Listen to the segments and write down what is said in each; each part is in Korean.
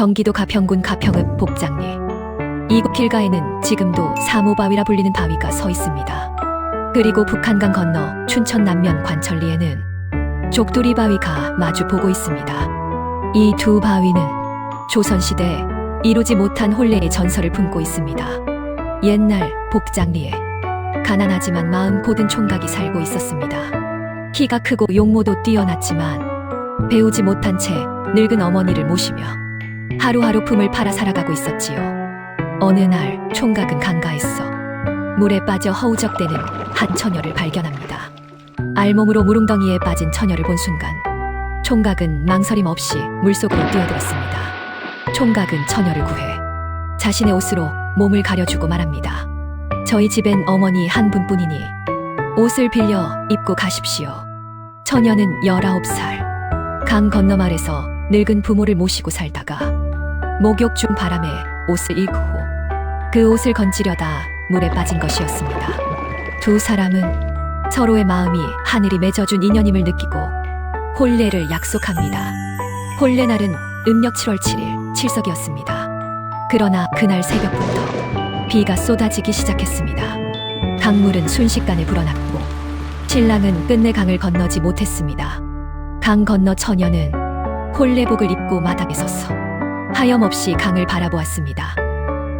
경기도 가평군 가평읍 복장리. 이곳 길가에는 지금도 사모바위라 불리는 바위가 서 있습니다. 그리고 북한강 건너 춘천 남면 관천리에는 족두리 바위가 마주 보고 있습니다. 이 두 바위는 조선시대 이루지 못한 혼례의 전설을 품고 있습니다. 옛날 복장리에 가난하지만 마음 고든 총각이 살고 있었습니다. 키가 크고 용모도 뛰어났지만 배우지 못한 채 늙은 어머니를 모시며 하루하루 품을 팔아 살아가고 있었지요. 어느 날 총각은 강가에서 물에 빠져 허우적대는 한 처녀를 발견합니다. 알몸으로 무릉덩이에 빠진 처녀를 본 순간 총각은 망설임 없이 물속으로 뛰어들었습니다. 총각은 처녀를 구해 자신의 옷으로 몸을 가려주고 말합니다. 저희 집엔 어머니 한 분뿐이니 옷을 빌려 입고 가십시오. 처녀는 19살. 강 건너 마을에서 늙은 부모를 모시고 살다가 목욕 중 바람에 옷을 잃고 그 옷을 건지려다 물에 빠진 것이었습니다. 두 사람은 서로의 마음이 하늘이 맺어준 인연임을 느끼고 혼례를 약속합니다. 혼례 날은 음력 7월 7일 칠석이었습니다. 그러나 그날 새벽부터 비가 쏟아지기 시작했습니다. 강물은 순식간에 불어났고 신랑은 끝내 강을 건너지 못했습니다. 강 건너 처녀는 혼례복을 입고 마당에 섰어 하염없이 강을 바라보았습니다.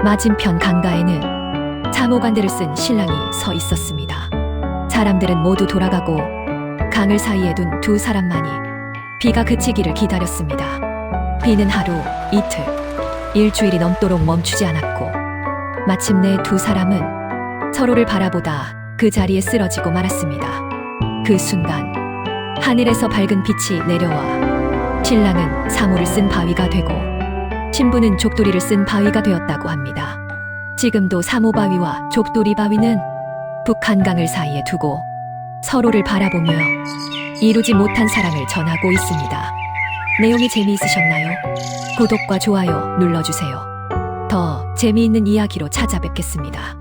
맞은편 강가에는 자모관대를 쓴 신랑이 서 있었습니다. 사람들은 모두 돌아가고 강을 사이에 둔 두 사람만이 비가 그치기를 기다렸습니다. 비는 하루, 이틀, 일주일이 넘도록 멈추지 않았고 마침내 두 사람은 서로를 바라보다 그 자리에 쓰러지고 말았습니다. 그 순간 하늘에서 밝은 빛이 내려와 신랑은 사모를 쓴 바위가 되고 신부는 족도리를 쓴 바위가 되었다고 합니다. 지금도 사모 바위와 족도리 바위는 북한강을 사이에 두고 서로를 바라보며 이루지 못한 사랑을 전하고 있습니다. 내용이 재미있으셨나요? 구독과 좋아요 눌러주세요. 더 재미있는 이야기로 찾아뵙겠습니다.